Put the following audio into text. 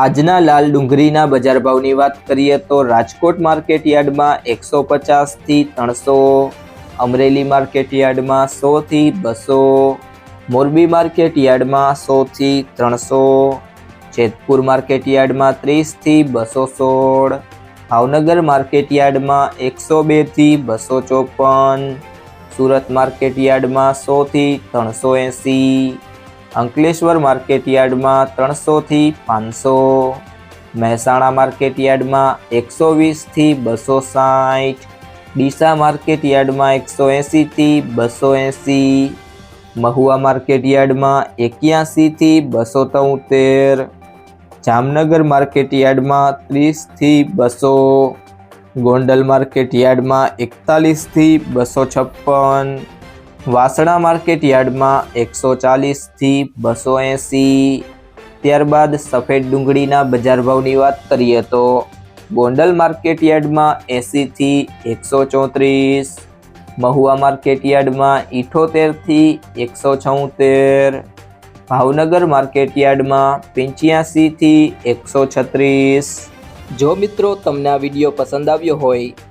આજના લાલ ડુંગળીના બજાર ભાવની વાત કરીએ તો રાજકોટ માર્કેટ યાર્ડમાં એકસો પચાસથી ત્રણસો, અમરેલી માર્કેટ યાર્ડમાં સોથી બસો, મોરબી માર્કેટ યાર્ડમાં સોથી ત્રણસો, જેતપુર માર્કેટ યાર્ડમાં ત્રીસથી બસો સોળ, ભાવનગર માર્કેટ યાર્ડમાં એકસો બેથી બસો ચોપન, સુરત માર્કેટ યાર્ડમાં સોથી ત્રણસો એંસી અંકલેશ્વર માર્કેટ યાર્ડમાં ત્રણસોથી પાંચસો, મહેસાણા માર્કેટ યાર્ડમાં એકસો વીસથી બસો સાઠ, ડીસા માર્કેટ યાર્ડમાં એકસો એંસીથી બસો એંસી મહુવા માર્કેટ યાર્ડમાં એક્યાસીથી બસો તોતેર, જામનગર માર્કેટ યાર્ડમાં ત્રીસથી બસો, ગોંડલ માર્કેટ યાર્ડમાં એકતાલીસથી બસો છપ્પન વાસણા માર્કેટ યાર્ડમાં એકસો ચાલીસથી બસો એંસી, ત્યારબાદ સફેદ ડુંગળીના બજાર ભાવની વાત કરીએ તો ગોંડલ માર્કેટ યાર્ડમાં એંસીથી એકસો ચોત્રીસ, મહુવા માર્કેટ યાર્ડમાં ઇઠોતેરથી એકસો છોતેર, ભાવનગર માર્કેટ યાર્ડમાં પંચ્યાસીથી એકસો છત્રીસ. જો મિત્રો તમને આ વીડિયો પસંદ આવ્યો હોય